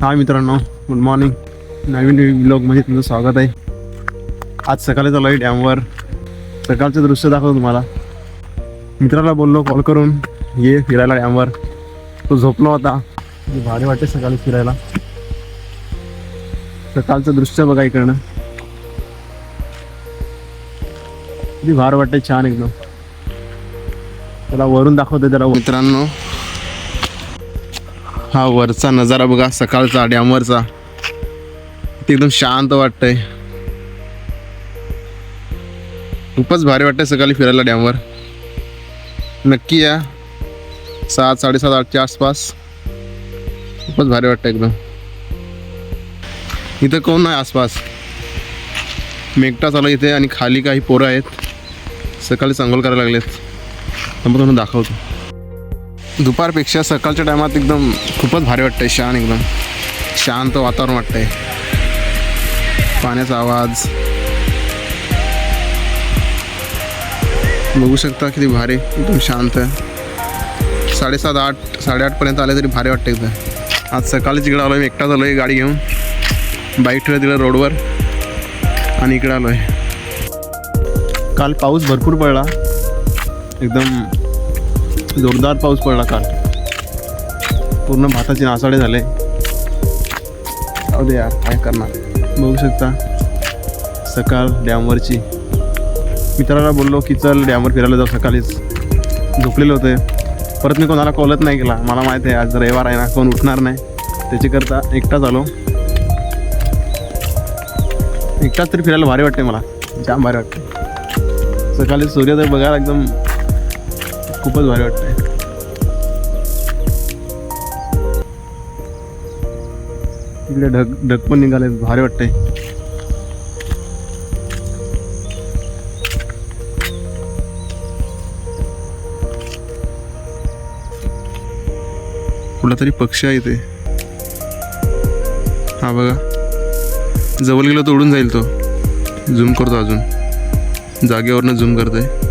हाय मित्रांनो good morning नवीन ब्लॉगमध्ये तुमचं स्वागत आहे. आज सकाळी चालू आहे डॅमवर सकाळचं दृश्य दाखवतो तुम्हाला. मित्राला बोललो कॉल करून ये फिरायला डॅमवर तो झोपला होता. भारी वाटते सकाळी फिरायला. सकाळचं दृश्य बघा इकडनं. किती भार वाटते छान एकदम. त्याला वरून दाखवते त्याला. मित्रांनो हा वरचा नजारा बघा सकाळचा डॅमवरचा ते एकदम शांत वाटतंय. खूपच भारी वाटतंय सकाळी फिरायला डॅमवर. नक्की या. सात साडेसात आठच्या आसपास. खूपच भारी वाटतं एकदम. इथं कोण नाही आसपास. मेकटा चालू आहे इथे आणि खाली काही पोरं आहेत. सकाळी चांगल करायला लागलेत. तर मग तुम्हाला दाखवतो. दुपारपेक्षा सकाळच्या टायमात एकदम खूपच भारी वाटतंय शान एकदम. शांत वातावरण वाटतंय. पाण्याचा आवाज. बघू शकता किती भारी एकदम शांत. आहे साडेसात आठ साडेआठपर्यंत आले तरी भारी वाटतं एकदम. आज सकाळीच इकडं आलो आहे एकटाच आलो आहे गाडी घेऊन. बाईक ठेवलं तिकडं रोडवर. आणि इकडं आलो आहे काल पाऊस भरपूर पडला. एकदम जोरदार पाऊस पडला काल. पूर्ण भाताचे नासाडे झाले. दे यार काय करणार? बघू शकता सकाळ डॅमवरची. मित्राला बोललो की चल डॅमवर फिरायला जाऊ सकाळीच. झोपलेले होते. परत मी कोणाला कॉलच नाही केला. मला माहिती आहे आज रविवार आहे ना कोण उठणार नाही. त्याच्याकरता एकटाच आलो. एकटाच तरी फिरायला भारी वाटते मला. जाम भारी वाटते सकाळी सूर्योदय बघायला एकदम खूपच भारी वाटतंय. इकडे ढग ढग पण निघाले भारी वाटतंय. कुठला तरी पक्षी आहे ते हा बघा. जवळ गेलो तर उडून जाईल तो. झूम करतो अजून. जागेवरनं झूम करतोय.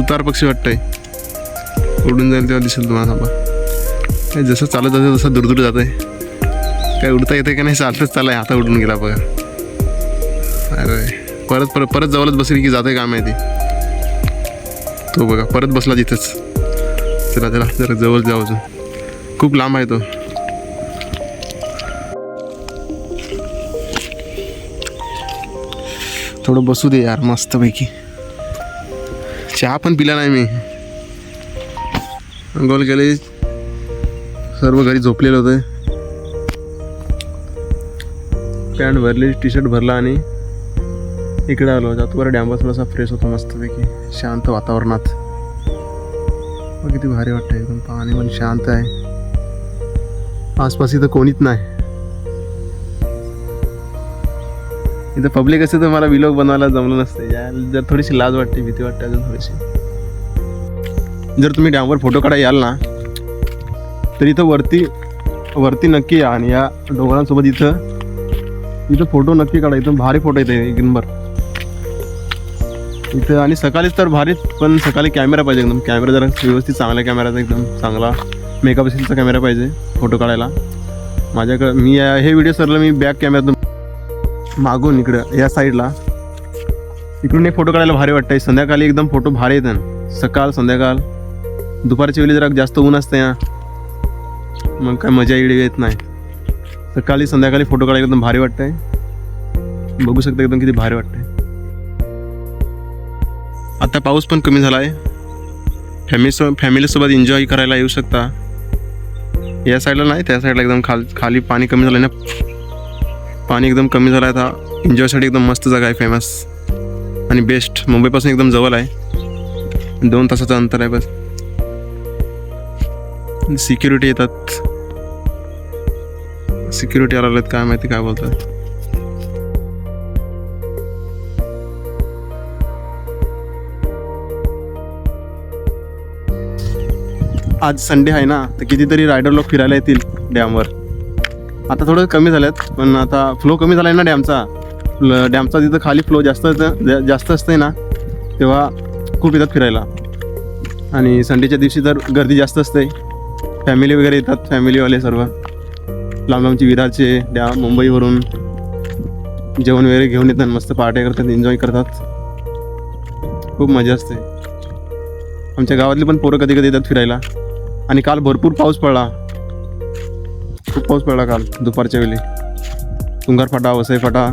सुतार पक्षी वाटतंय. उडून जाईल तेव्हा दिसेल तुम्हाला थांबा. काय जसं चालत जातं तसं दूर दूर आहे काय उडता येते का नाही चालतच चालाय आता उडून गेला बघा. अरे परत परत परत जवळच बसेल की जाते आहे माहिती. तो बघा परत बसला तिथंच. चला चला जरा जवळ जाऊ अजून. खूप लांब आहे तो. थोडं बसू दे यार मस्तपैकी. चहा पण पिला नाही मी. अंघोळ केले. सर्व घरी झोपलेले होते. पॅन्ट भरली टी शर्ट भरला आणि इकडे आलो. जातोवर डॅमवर थोडासा फ्रेश होतो मस्तपैकी. शांत वातावरणात. किती भारी वाटतं एकदम पाणी पण शांत आहे. आसपास इथं कोणीच नाही. इथं पब्लिक असते तर मला विलॉग बनवायला जमलं नसतं. जर थोडीशी लाज वाटते भीती वाटते अजून थोडीशी. जर तुम्ही डॅमवर फोटो काढायला याल ना तर इथं वरती वरती नक्की या आणि या डोंगरांसोबत इथं इथं फोटो नक्की काढा. इथं भारी फोटो येते एक नंबर इथं आणि सकाळीच तर भारीच पण सकाळी कॅमेरा पाहिजे एकदम. कॅमेरा जरा व्यवस्थित चांगला कॅमेराचा एकदम. चांगला मेकअप स्किलचा कॅमेरा पाहिजे फोटो काढायला. माझ्याकडं मी हे व्हिडिओ सरला मी बॅक कॅमेऱ्यातून मागून इकडं या साईडला. इकडून एक फोटो काढायला भारी वाटतंय. संध्याकाळी एकदम फोटो भारी येतात. सकाळ संध्याकाळ. दुपारच्या वेळी जरा जास्त ऊन असते ना मग काय मजा इकडे येत नाही. सकाळी संध्याकाळी फोटो काढायला एकदम भारी वाटतंय. बघू शकता एकदम किती भारी वाटतंय. आता पाऊस पण कमी झाला आहे फॅमिली फॅमिलीसोबत एन्जॉय करायला येऊ शकता. या साईडला नाही त्या साईडला एकदम खाल खाली पाणी कमी झालं आहे ना पाणी एकदम कमी झालं आहे आता एन्जॉयसाठी एकदम मस्त जागा आहे फेमस आणि बेस्ट मुंबईपासून एकदम जवळ आहे. दोन तासाचं अंतर आहे बस. सिक्युरिटी येतात. सिक्युरिटी आलेत काय माहिती काय बोलतात आज संडे आहे ना तर कितीतरी रायडर लोक फिरायला येतील डॅमवर आता थोडं कमी झाल्यात पण आता फ्लो कमी झाला आहे ना डॅमचा. डॅमचा तिथं खाली फ्लो जास्त जास्त असते ना तेव्हा खूप येतात फिरायला. आणि संडेच्या दिवशी तर गर्दी जास्त असते. फॅमिली वगैरे येतात फॅमिलीवाले सर्व. लांब लांबची विरारचे डॅम मुंबईवरून. जेवण वगैरे घेऊन येतात मस्त पार्ट्या करतात एन्जॉय करतात. खूप मजा असते. आमच्या गावातले पण पोरं कधी कधी येतात फिरायला. आणि काल भरपूर पाऊस पडला. खूप पाऊस पडला काल दुपारच्या वेळी. तुंगार फाटा वसई फाटा.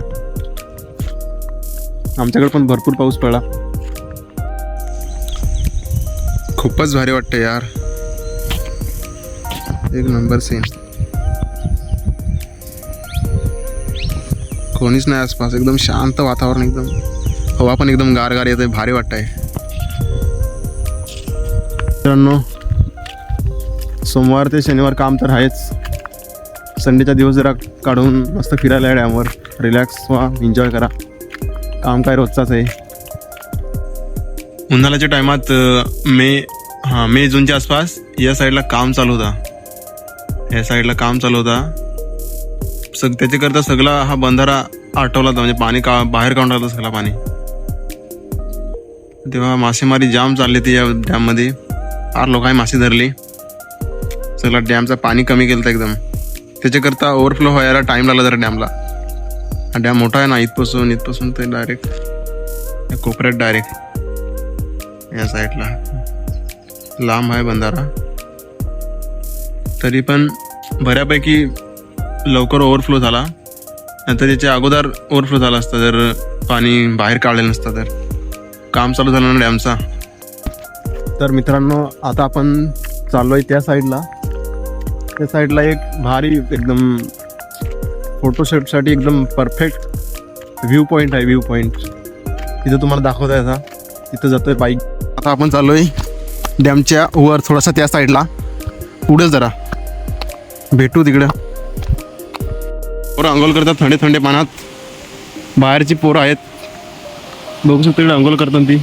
आमच्याकडे पण भरपूर पाऊस पडला. खूपच भारी वाटतं यार. एक नंबर सीन कोणीच नाही आसपास एकदम शांत वातावरण एकदम. हवा पण एकदम गार गार येते भारी वाटतंय. मित्रांनो सोमवार ते शनिवार काम तर आहेच. संडेचा दिवस जरा काढून मस्त फिरायला डॅमवर. रिलॅक्स व्हा एन्जॉय करा. काम काय रोजचाच आहे. उन्हाळ्याच्या टायमात मे हां मे जूनच्या आसपास या साईडला काम चालू होता. या साईडला काम चालू होता. सग त्याच्याकरता सगळा हा बंधारा आठवला होता म्हणजे पाणी का बाहेर काढून टाकलं सगळा पाणी. तेव्हा मासेमारी जाम चालली ती या डॅममध्ये. फार लोकांनी मासे धरली. सगळा डॅमचं पाणी कमी केलं होतं एकदम. त्याच्याकरता ओव्हरफ्लो व्हायला टाईम लागला जरा डॅमला हा डॅम मोठा आहे ना इथपासून इथपासून ते डायरेक्ट कोपऱ्यात डायरेक्ट या साईडला लांब आहे बंधारा. तरी पण बऱ्यापैकी लवकर ओव्हरफ्लो झाला. नंतर त्याच्या अगोदर ओव्हरफ्लो झाला असता जर पाणी बाहेर काढलेलं नसतं तर. काम चालू झालं ना डॅमचा तर मित्रांनो आता आपण चाललो आहे त्या साईडला त्या साईडला एक भारी एकदम फोटोशूटसाठी एकदम परफेक्ट व्ह्यू पॉईंट आहे व्ह्यू पॉईंट तिथं तुम्हाला दाखवता येतं. तिथं जातोय बाईक आता आपण चाललो आहे डॅमच्या वर थोडासा त्या साईडला. पुढे जरा. भेटू तिकडं. पोरं अंघोळ करतात थंडे थंडे पाण्यात बाहेरची पोरं आहेत. बघू शकतो तिकडे अंघोळ करतात ती.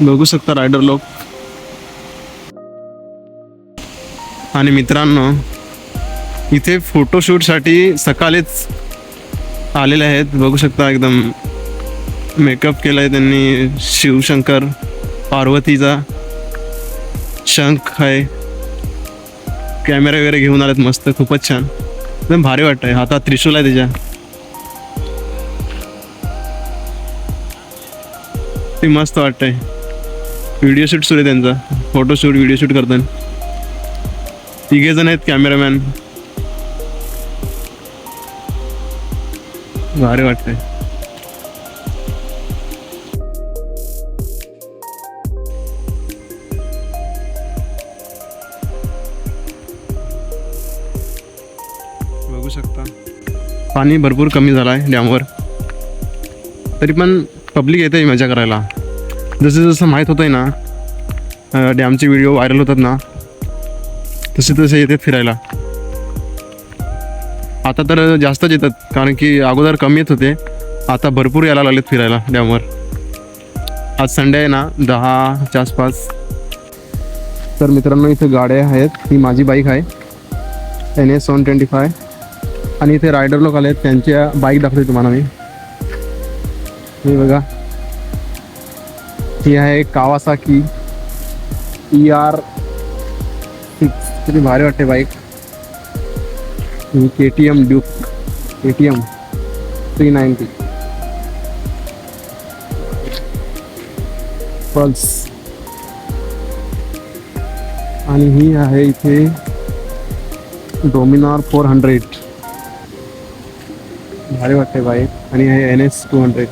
बघू शकता रायडर लोक. आणि मित्रांनो इथे फोटोशूटसाठी सकाळीच आलेले आहेत. बघू शकता एकदम मेकअप केला आहे त्यांनी. शिवशंकर पार्वतीचा शंख आहे. कॅमेरा वगैरे घेऊन आलेत मस्त. खूपच छान. एकदम भारी वाटतंय. हातात त्रिशूल आहे त्याच्या ते मस्त वाटतंय. व्हिडिओ शूट सुरू आहे त्यांचा. फोटोशूट व्हिडिओ शूट करताना. तिघे जण आहेत कॅमेरामॅन. भारी वाटतंय. बघू शकता. पाणी भरपूर कमी झालं आहे डॅमवर. तरी पण पब्लिक येते मजा करायला. जसं जसं माहीत होतंय ना डॅमचे व्हिडिओ व्हायरल होतात ना तसे तसे येतात फिरायला. आता तर जास्तच येतात कारण की अगोदर कमी येत होते. आता भरपूर यायला लागलेत फिरायला डॅमवर. आज संडे आहे ना दहाच्या आसपास. तर मित्रांनो इथे गाड्या आहेत. ही माझी बाईक आहे. N S one twenty five. आणि इथे रायडर लोक आले आहेत त्यांच्या बाईक दाखवते तुम्हाला मी. हे बघा. ही आहे कावासाकी. ई आर सिक्स किती भारी वाटते bike. K T M Duke K T M three ninety pulse आणि ही आहे इथे डोमिनार फोर हंड्रेड भारी वाटते बाईक. आणि आहे एन एस टू हंड्रेड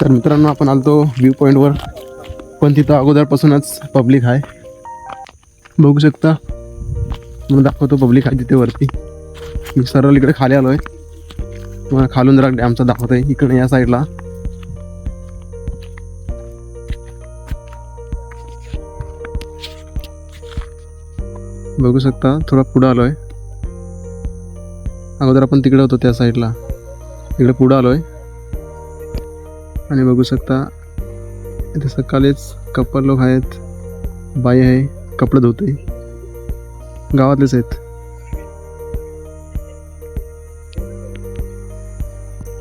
तर मित्रांनो आपण आलतो व्ह्यू पॉईंटवर पण तिथं अगोदरपासूनच पब्लिक आहे. बघू शकता. मग दाखवतो पब्लिक आहे तिथे वरती. मी सरळ इकडे खाली आलो आहे तुम्हाला खालून जरा डॅमचा आहे इकडे या साईडला बघू शकता. थोडा पुढं आलो आहे अगोदर आपण तिकडे होतो त्या साईडला इकडे पुढं आलोय. आणि बघू शकता इथे सकाळीच कपल लोक आहेत बाई आहे कपडे धुते गावातलेच आहेत.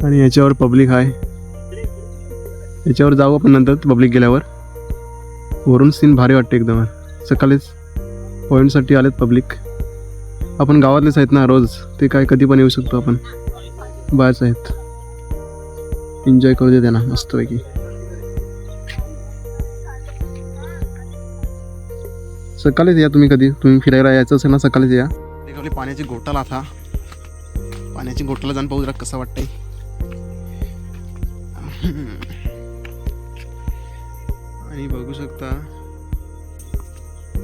आणि याच्यावर पब्लिक आहे. याच्यावर जाऊ आपण नंतर पब्लिक गेल्यावर. वरून सीन भारी वाटते एकदम. सकाळीच पॉईंटसाठी आलेत पब्लिक आपण गावातलेच आहेत ना रोज. ते काय कधी पण येऊ शकतो आपण. बाहेरच आहेत. एन्जॉय करू दे त्यांना. मस्तपैकी. सकाळीच या तुम्ही कधी? तुम्ही फिरायला यायचं असेल ना सकाळीच या. एक आपली पाण्याची गोटाला आता. पाण्याची गोटाला जाऊन पाहू जरा कसं वाटतंय. आणि बघू शकता.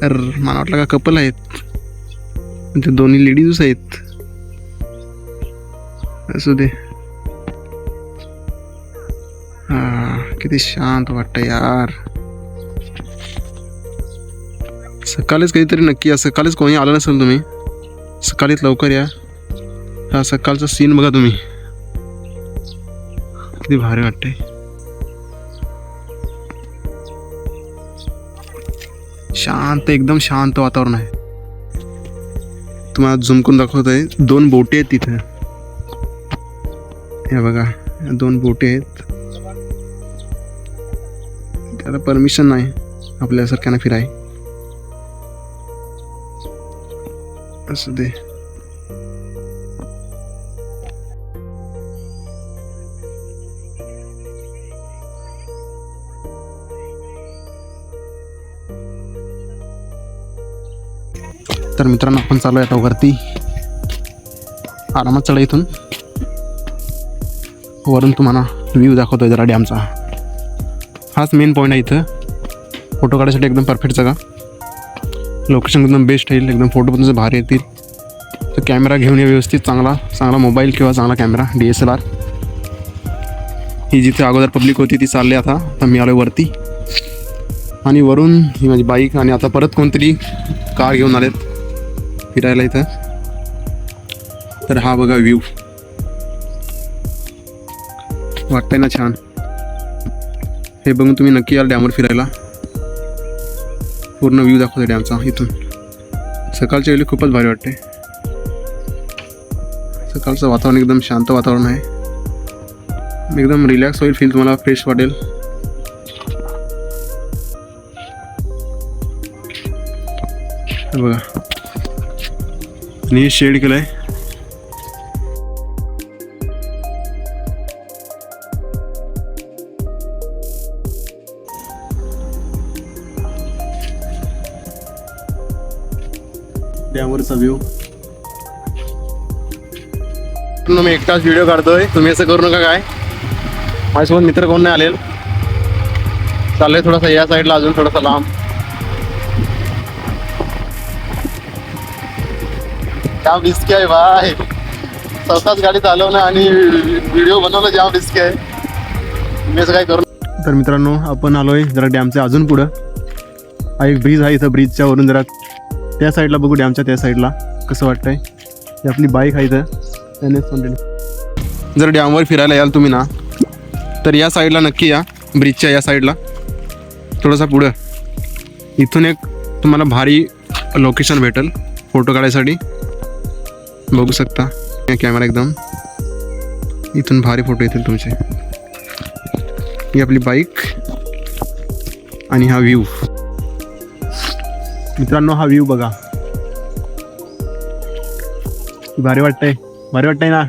तर मला वाटलं का कपल आहेत. म्हणजे दोन्ही लेडीजच आहेत. असू दे. हा किती शांत वाटतं यार. सकाळीच काहीतरी नक्की या सकाळीच कोणी आलं नसेल तुम्ही सकाळीच लवकर या. हा सकाळचा सीन बघा तुम्ही. किती भारी वाटते शांत एकदम शांत वातावरण आहे. तुम्हाला झुमकून दाखवतोय दोन बोटे आहेत तिथे. हे बघा दोन बोटे आहेत. त्याला परमिशन नाही आपल्यासारख्यानं फिराय. असू दे. तर मित्रांनो आपण चालू आहे वरती. आरामात चढा इथून. वरून तुम्हाला व्ह्यू दाखवतोय जरा डॅमचा हाच मेन पॉईंट आहे इथं. फोटो काढायसाठी एकदम परफेक्ट जागा. लोकेशन एकदम बेस्ट येईल एकदम फोटो पण तुझे भारी येतील. तर कॅमेरा घेऊन या व्यवस्थित चांगला चांगला मोबाईल किंवा चांगला camera D S L R ही जिथे अगोदर पब्लिक होती ती चालली आता. आता मी आलो वरती. आणि वरून ही माझी बाईक आणि आता परत कोणतरी कार घेऊन आलेत. फिरायला इथं. तर हा बघा व्ह्यू वाटतंय ना छान. हे बघून तुम्ही नक्की याल डॅमवर फिरायला. पूर्ण व्ह्यू दाखवतो डॅमचा इथून. सकाळच्या वेळी खूपच भारी वाटते सकाळचं वातावरण एकदम शांत वातावरण आहे. एकदम रिलॅक्स होईल फील तुम्हाला फ्रेश वाटेल. बघा. आणि हे शेड आहे डॅमवरचा व्ह्यू मी एकटाच व्हिडिओ काढतोय. तुम्ही असं करू नका काय? माझ्यासोबत मित्र कोण नाही आलेल. चाललंय थोडासा या साईडला अजून थोडासा लांब. जाम रिस्की आहे बाय स्वतःच गाडी चालवणं आणि व्हिडिओ बनवणं जाम रिस्की आहे? मी असं काय करू तर मित्रांनो आपण आलोय जरा डॅमच्या अजून पुढं. हा एक ब्रिज आहे इथं ब्रिजच्या वरून जरा त्या साईडला बघू डॅमच्या त्या साईडला कसं वाटतंय? ही आपली बाईक आहे इथं. त्याने जर डॅमवर फिरायला याल तुम्ही ना तर या साईडला नक्की या. ब्रिजच्या या साईडला थोडंसं पुढं. इथून एक तुम्हाला भारी लोकेशन भेटेल. फोटो काढायसाठी. बघू शकता. कॅमेरा एकदम. इथून भारी फोटो येतील तुमचे. ही आपली बाईक आणि हा व्ह्यू मित्रांनो हा व्ह्यू बघा. भारी वाटतंय. भारी वाटतंय ना?